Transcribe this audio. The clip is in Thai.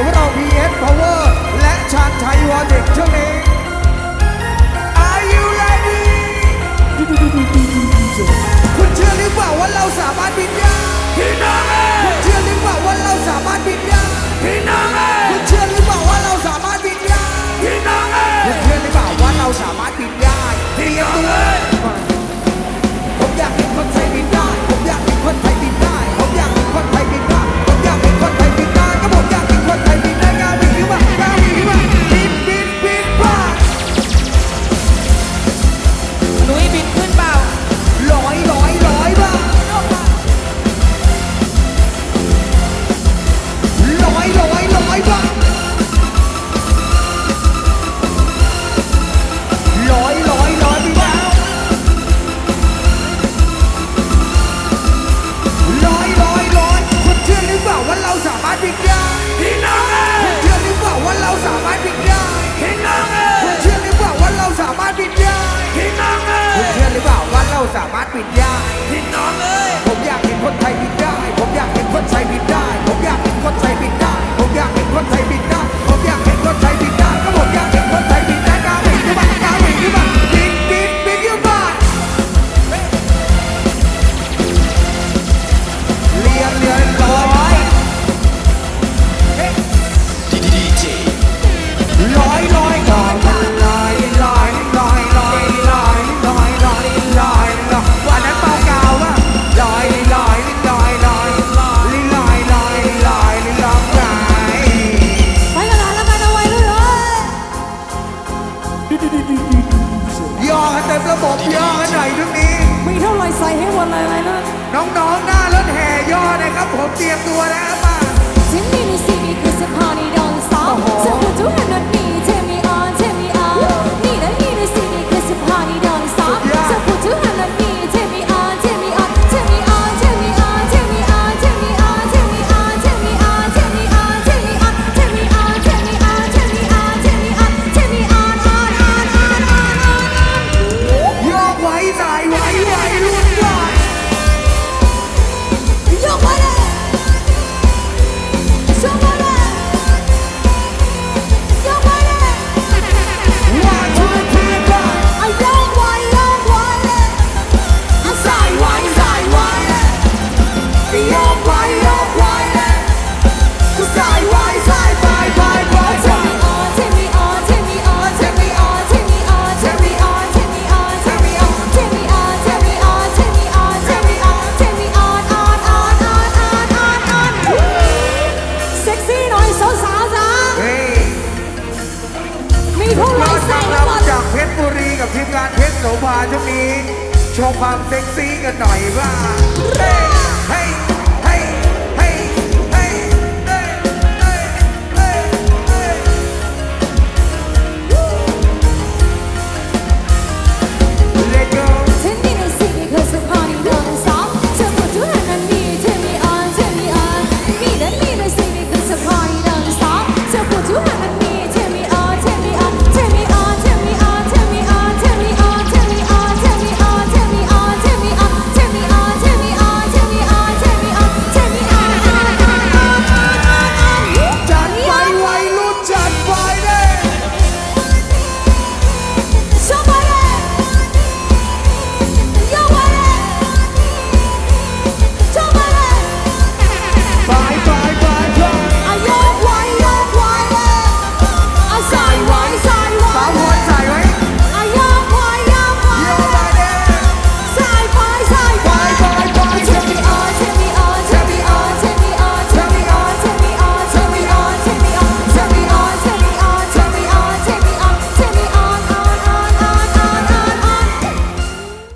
Number of วนเลยไว้เน้องๆหน้ารถแห่ย่อนะครับ ผมเตรียมตัวนะครับ กับทีมงานเพชรโสภาช่วงนี้ โชว์ความเซ็กซี่กันหน่อยบ้างเฮ้